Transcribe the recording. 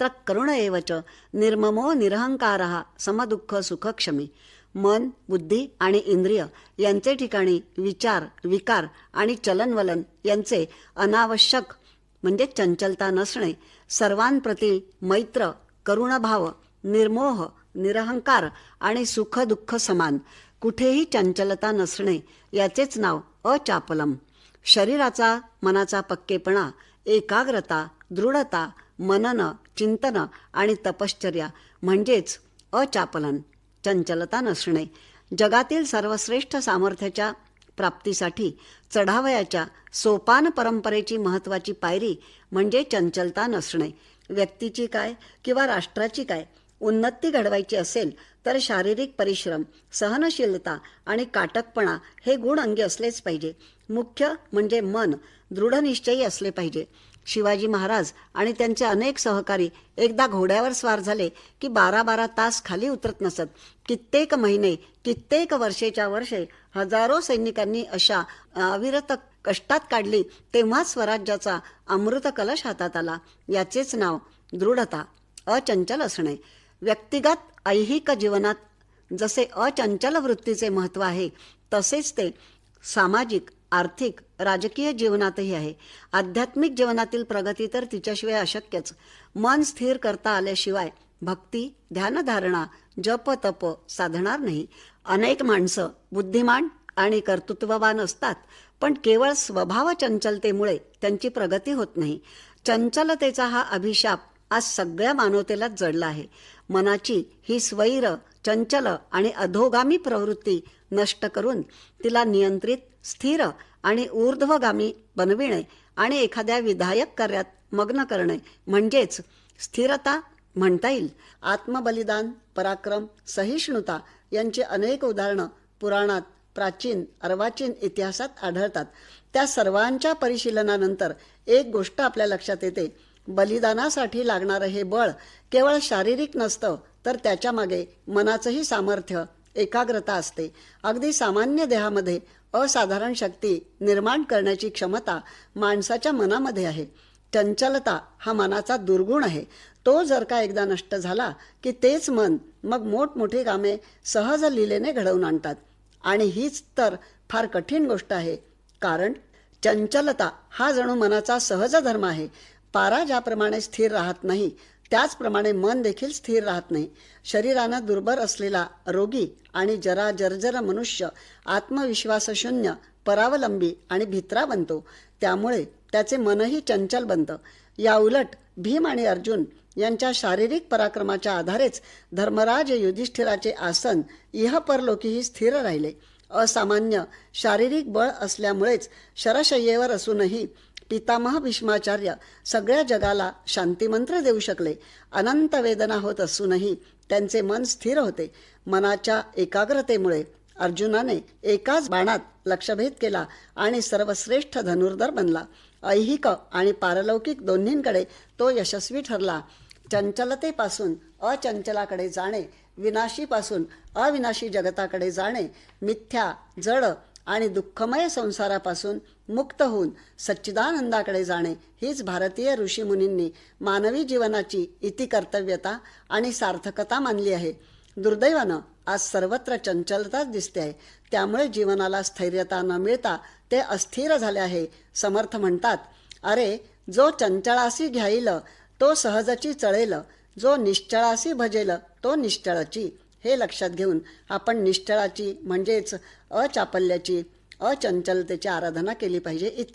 तर करुण एव च निर्ममो निरहंकार समदुःख सुखक्षमी. मन बुद्धी आणि इंद्रिय यांचे ठिकाणी विचार विकार आणि चलनवलन यांचे अनावश्यक म्हणजे चंचलता नसणे सर्वांप्रती मैत्र करुणभाव निर्मोह निरहंकार आणि सुख दुःख समान कुठेही चंचलता नसणे याचेच नाव अचापलम. शरीराचा मनाचा पक्केपणा एकाग्रता दृढता मनन चिंतन आणि तपश्चर्या म्हणजेच अचापलन चंचलता नसणे. जगातील सर्वश्रेष्ठ सामर्थ्याच्या प्राप्तीसाठी चढावयाच्या सोपान परंपरेची महत्त्वाची पायरी म्हणजे चंचलता नसणे. व्यक्तीची काय किंवा राष्ट्राची काय उन्नती घडवायची असेल तर शारीरिक परिश्रम सहनशीलता आणि काटकपणा हे गुण अंगी असलेच पाहिजे. मुख्य म्हणजे मन दृढनिश्चयी असले पाहिजे. शिवाजी महाराज आणि त्यांचे अनेक सहकारी एकदा घोड्यावर स्वार झाले की बारा बारा तास खाली उतरत नसत. कित्येक महिने कित्येक वर्षेच्या वर्षे हजारो सैनिकांनी अशा अविरत कष्टात काढली तेव्हा स्वराज्याचा अमृत कलश हातात आला. याचेच नाव दृढता अचंचल असणे. व्यक्तिगत ऐहिक जीवनात जसे अचंचल वृत्तीचे महत्त्व आहे तसेच ते सामाजिक आर्थिक राजकीय जीवनातही आहे. आध्यात्मिक जीवनातील प्रगती तर तिच्याशिवाय अशक्यच. मन स्थिर करता आल्याशिवाय भक्ती ध्यानधारणा जप तप साधणार नाही. अनेक माणसं बुद्धिमान आणि कर्तृत्ववान असतात पण केवळ स्वभाव चंचलतेमुळे त्यांची प्रगती होत नाही. चंचलतेचा हा अभिशाप आज सगळ्या मानवतेलाच जडला आहे. मनाची ही स्वैर चंचल आणि अधोगामी प्रवृत्ती नष्ट करून तिला नियंत्रित स्थिर आणि ऊर्ध्वगामी बनविणे आणि एखाद्या विधायक कार्यात मग्न करणे म्हणजेच स्थिरता म्हणता येईल. आत्मबलिदान पराक्रम सहिष्णुता यांची अनेक उदाहरणं पुराणात प्राचीन अर्वाचीन इतिहासात आढळतात. त्या सर्वांच्या परिशीलनानंतर एक गोष्ट आपल्या लक्षात येते. बलिदानासाठी लागणारं हे बळ केवळ शारीरिक नसतं तर त्याच्यामागे मनाचंही सामर्थ्य एकाग्रता असते. अगदी सामान्य देहामध्ये असाधारण शक्ती निर्माण करण्याची क्षमता माणसाच्या मनामध्ये आहे. चंचलता हा मनाचा दुर्गुण आहे. तो जर का एकदा नष्ट झाला की तेच मन मग मोठमोठी कामे सहज लिलेने घडवून आणतात. आणि हीच तर फार कठीण गोष्ट आहे. कारण चंचलता हा जणू मनाचा सहज धर्म आहे. पारा ज्याप्रमाणे स्थिर राहत नाही त्याचप्रमाणे मन देखील स्थिर राहत नाही. शरीरानं दुर्बल असलेला रोगी आणि जरा जर्जर मनुष्य आत्मविश्वासशून्य परावलंबी आणि भित्रा बनतो. त्यामुळे त्याचे मनही चंचल बनतं. या उलट भीम आणि अर्जुन यांच्या शारीरिक पराक्रमाच्या आधारेच धर्मराज युधिष्ठिराचे आसन इहपरलोकीही स्थिर राहिले. असामान्य शारीरिक बळ असल्यामुळेच शरशय्येवर असूनही पितामह भीष्माचार्य सगळ्या जगाला शांतिमंत्र देऊ शकले. अनंत वेदना होत असूनही त्यांचे मन स्थिर होते. मनाच्या एकाग्रतेमुळे अर्जुनाने एकाच बाणात लक्षभेद केला आणि सर्वश्रेष्ठ धनुर्धर बनला. ऐहिक आणि पारलौकिक दोन्हींकडे तो यशस्वी ठरला. चंचलतेपासून अचंचलाकडे जाणे विनाशीपासून अविनाशी जगताकडे जाणे मिथ्या जड आणि दुःखमय संसारापासून मुक्त होऊन सच्चिदानंदाकडे जाणे हीच भारतीय ऋषीमुनींनी मानवी जीवनाची इतिकर्तव्यता आणि सार्थकता मानली आहे. दुर्दैवानं आज सर्वत्र चंचलताच दिसते आहे. त्यामुळे जीवनाला स्थैर्यता न मिळता ते अस्थिर झाले आहे समर्थ म्हणतात. अरे जो चंचळासी घ्याईल तो सहजची चळेल जो निश्चळासी भजेल तो निश्चळाची. हे लक्षात घेऊन आपण निष्ठळाची म्हणजेच अचापल्याची अचंचलतेची आराधना केली पाहिजे इतके.